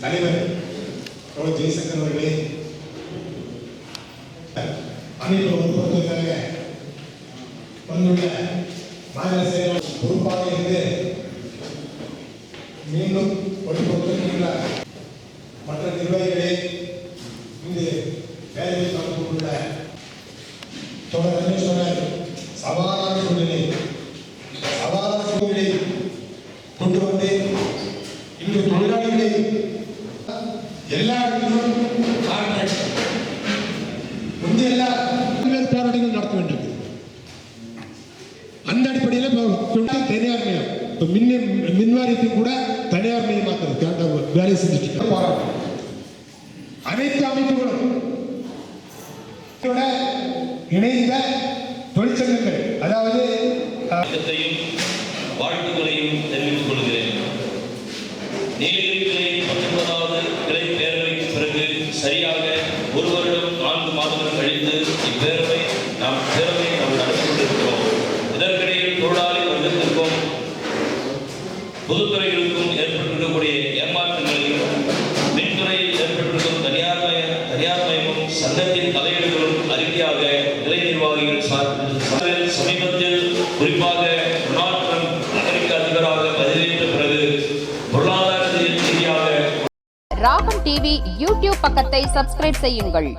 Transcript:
தலைவர் ஜெய்சங்கர் அவர்களே அமைப்பு பொறுப்பதற்காக வந்துள்ள மாநில செயலாளர் பொறுப்பாக இருந்து மீண்டும் பொறுப்பொறுத்துள்ளார் மற்ற நிர்வாகிகளே இங்கு வேலையில் கலந்து கொண்டுள்ள தொடர் ரமேஸ்வரர் சவாலான சூழ்நிலை சவாலான சூழ்நிலை கொண்டு வந்து இன்று தொழிலாளிகளை எல்லா இடத்திலும் கான்ட்ராக்ட் முந்தைய எல்லா போராட்டங்கள் நடத்த வேண்டும். அந்த அடிப்படையில் தனியார் மயம் இப்போ மின் மின் வாரியத்தையும் கூட தனியார் மயமாக்குறது அந்த வேலை செஞ்சுட்டு போராட்டம். அனைத்து அமைப்புகளும் இணைந்த தொழிற்சங்கங்கள் அதாவது வாழ்த்துக்களையும் தெரிவித்துக் கொள்கிறேன். நீலகிரி நான்கு கழித்து இப்பேரவை நாம் பேரவை நாம் நடத்தி கொண்டிருக்கிறோம் இதற்கிடையில் தொழிலாளி வர்க்கத்திற்கும் பொதுத்துறைகளுக்கும் ஏற்பட்டிருக்கக்கூடிய ஏமாற்றங்களையும் மின்துறையில் ஏற்பட்டிருக்கும் தனியார்மயமும் சங்கத்தின் தலையீடுகளும் அறிக்கையாக நிலை நிர்வாகிகள் சார்பில் சமீபத்தில் குறிப்பாக டொனால்ட் ட்ரம்ப் அமெரிக்க அதிபராக பதவியேற்ற பிறகு பொருளாதார ரீதியாக ராகம் டிவி யூடியூப் பக்கத்தை சப்ஸ்கிரைப் செய்யுங்கள்.